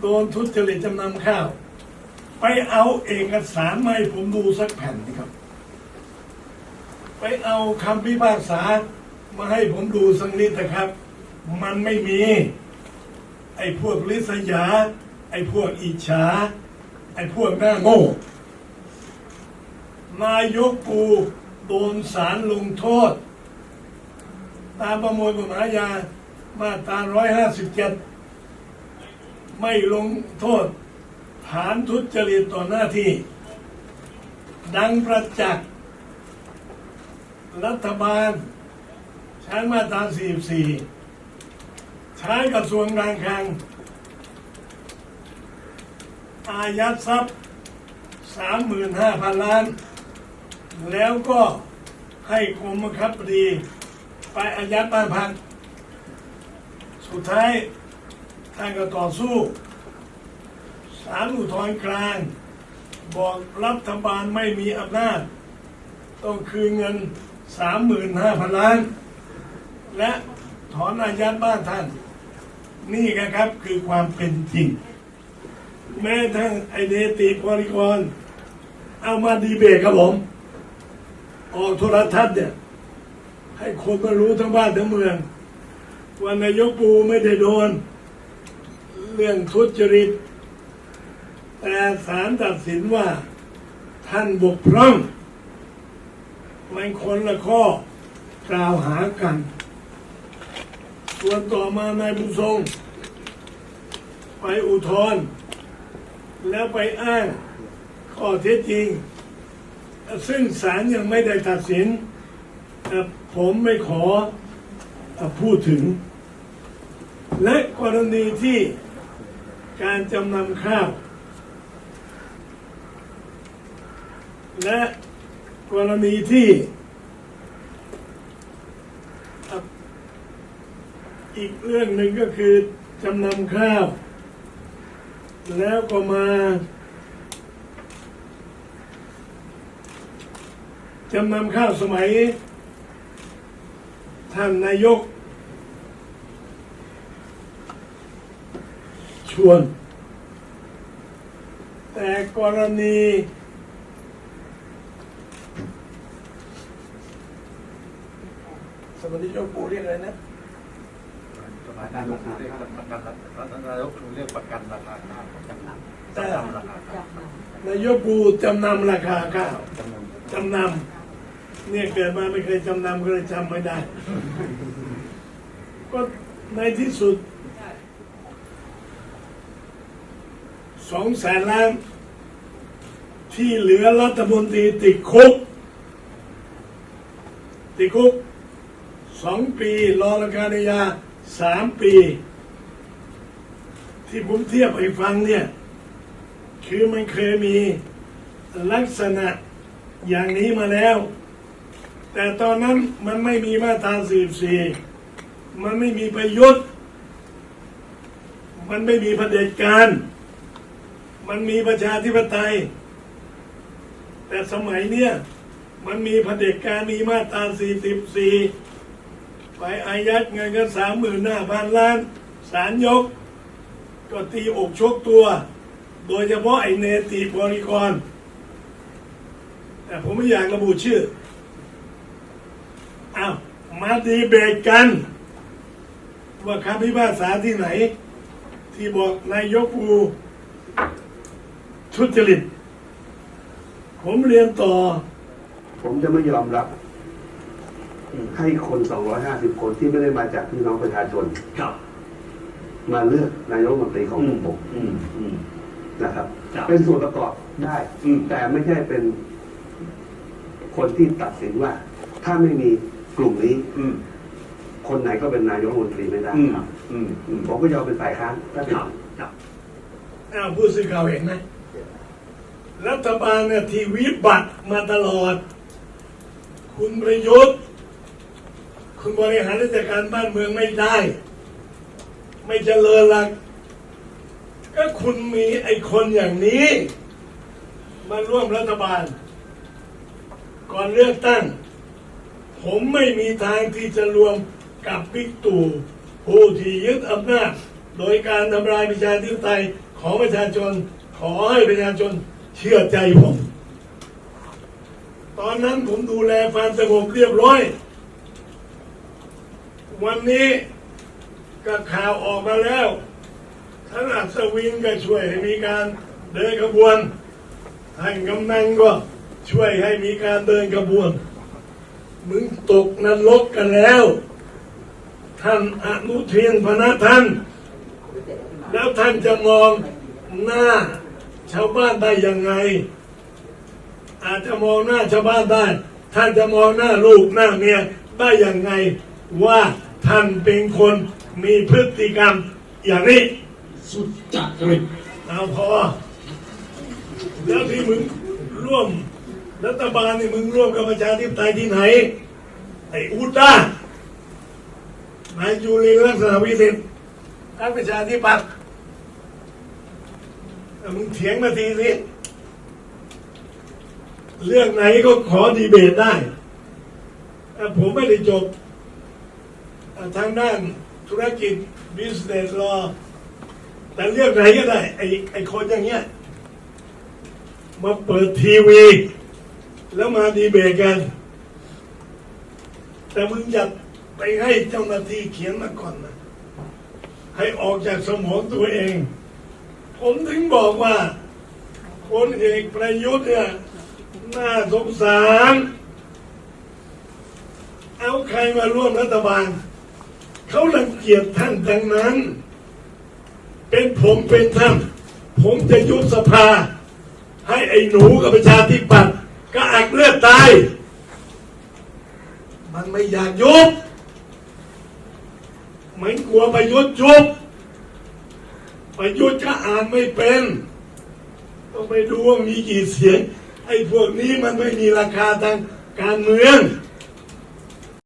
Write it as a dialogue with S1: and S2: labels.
S1: โดนทุจริตจำนำข้าว ไปเอาเอกสารมาให้ผมดูสักแผ่นนะครับ ไปเอาคำพิพากษามาให้ผมดูสักนิดนะครับ มันไม่มี ไอ้พวกลิษยา ไอ้พวกอิจฉา ไอ้พวกหน้าโง่นายกปูโดนสารลงโทษ ตามประมวลกฎหมายอาญามาตรา157 ไม่ลงโทษฐานทุจริตต่อหน้าที่ ดังประจักษ์รัฐบาล ใช้มาตรา 44 ใช้กระทรวงการคลัง อายัดทรัพย์ 35,000 ล้าน แล้วก็ให้กรมบังคับคดี ไปอายัดบ้านพัก สุดท้าย ท่านก็ต่อสู้ศาลอุทธรณ์กลาง บอกรัฐบาลไม่มีอำนาจ ต้องคืนเงิน 35,000 ล้าน และถอนอายัดบ้านท่าน นี่นะครับคือความเป็นจริง แม้ทั้งไอเนติบริกร เอามาดีเบตครับผม ออกโทรทัศน์เนี่ยให้คนมารู้ทั้งบ้านทั้งเมือง ว่านายกปูไม่ได้โดน เรื่องทุจริต แต่ศาลตัดสินว่า ท่านบกพร่อง มันคนละข้อกล่าวหากัน ส่วนต่อมานายบุญทรง ไปอุทธรณ์แล้วไปอ้างข้อเท็จจริง ซึ่งศาลยังไม่ได้ตัดสินแต่ผมไม่ขอพูดถึง และกรณีที่ การจำนำข้าว และกรณีที่ อีกเรื่องหนึ่งก็คือจำนำข้าว แล้วก็มาจำนำข้าวสมัย ท่านนายก ชวน แต่กรณีสวัสดีเจ้าปู่เรียกอะไรนะ
S2: สมัยนายกเรียกประกันนายกเรียกประกันราคาข้าวประกันจำนำราคาข้าวนา
S1: ยกปูจำนำราคาข้าวจำนำเนี่ยเกิดมาไม่เคยจำนำก็เลยจำไม่ได้ ก็ในที่สุด สองแสนล้าน ที่เหลือรัฐมนตรีติดคุก ติดคุกสองปีรอราคาในยาสามปี ที่ผมเทียบให้ฟังเนี่ย คือมันเคยมีลักษณะอย่างนี้มาแล้ว แต่ตอนนั้นมันไม่มีมาตรา44มันไม่มีประยุทธ์ มันไม่มีเด็จการ มันมีประชาธิปไตย แต่สมัยเนี้ยมันมีเผด็จการมีมาตรา 44 ไปอายัดเงินกันสามหมื่นห้าพันล้านศาลยก ก็ตีอกชกตัว โดยเฉพาะไอเนติบริกร แต่ผมไม่อยากระบุชื่ออ้าวมาดีเบตกัน ว่าคำพิพากษาที่ไหน ที่บอกนายกปู ทุจริต ผมเรียนต่อ
S3: ผมจะไม่ยอมรับ ให้คน 250 คนที่ไม่ได้มาจากพี่น้องประชาชน
S4: ครับ
S3: มาเลือกนายกรัฐมนตรีของ
S4: อืม
S3: ผม
S4: อืมอืม
S3: นะครับ
S4: ครับ
S3: เป็นส่วนประกอบได้
S4: อืม
S3: แต่ไม่ใช่เป็นคนที่ตัดสินว่า ถ้าไม่มีกลุ่มนี้
S4: อืม
S3: คนไหนก็เป็นนายกรัฐมนตรีไม่ได้
S4: อืม
S3: ครับ
S4: อืมอืม
S3: ผมก็ยอมเป็นฝ่ายค้านถ้าเป็น
S4: ครับครับ
S1: อ้าวผู้สื่อข่าวเห็นไหม รัฐบาลเนี่ยที่วิบัติมาตลอด คุณประยุทธ์ คุณบริหารราชการบ้านเมืองไม่ได้ ไม่เจริญหลัก ก็คุณมีไอ้คนอย่างนี้ มาร่วมรัฐบาล ก่อนเลือกตั้ง ผมไม่มีทางที่จะรวมกับบิ๊กตู่ผู้ที่ยึดอำนาจ โดยการทำลายประชาธิปไตยของประชาชนขอให้ประชาชน เชื่อใจผม ตอนนั้นผมดูแลความสงบเรียบร้อย วันนี้ก็ข่าวออกมาแล้วท่านอัศวินก็ช่วยให้มีการเดินขบวนท่านกำนันก็ช่วยให้มีการเดินขบวน มึงตกนรกกันแล้ว ท่านอนุเทินพนะท่าน แล้วท่านจะมองหน้า ชาวบ้านได้ยังไง อาจจะมองหน้าชาวบ้านได้ท่านจะมองหน้าลูกหน้าเมียได้ยังไงว่าท่านเป็นคนมีพฤติกรรมอย่างนี้
S4: สุดจัดริต
S1: เอาพอแล้วที่มึงร่วมรัฐบาลนี่มึงร่วมกับประชาธิปไตยที่ไหน ไอ้อุต้านายจุลินลักษณะวิสิทธิ์ทั้งประชาธิปัตย์แต่ มึงเถียงมาทีสิเรื่องไหนก็ขอดีเบตได้แต่ผมไม่ได้จบทางด้านธุรกิจ business law แต่เรื่องไหนก็ได้ ไอ้ไอ้คนอย่างเงี้ย มาเปิดทีวี แล้วมาดีเบตกัน แต่มึงอย่าไปให้เจ้าหน้าที่เขียนมาก่อนนะ ให้ออกจากสมองตัวเอง ผมถึงบอกว่าคนเอกประยุทธ์เนี่ยน่าสงสาร เอาใครมาร่วมรัฐบาล เขารังเกียจท่านดังนั้น เป็นผมเป็นท่าน ผมจะยุบสภา ให้ไอ้หนูกับประชาธิปัตย์ก็อักเลือดตาย มันไม่อยากยุบเหมือนกลัวประยุทธ์ยุบ ประยุทธ์ก็อ่านไม่เป็นต้องไปดูว่ามีกี่เสียงไอ้พวกนี้มันไม่มีราคาทางการเมือง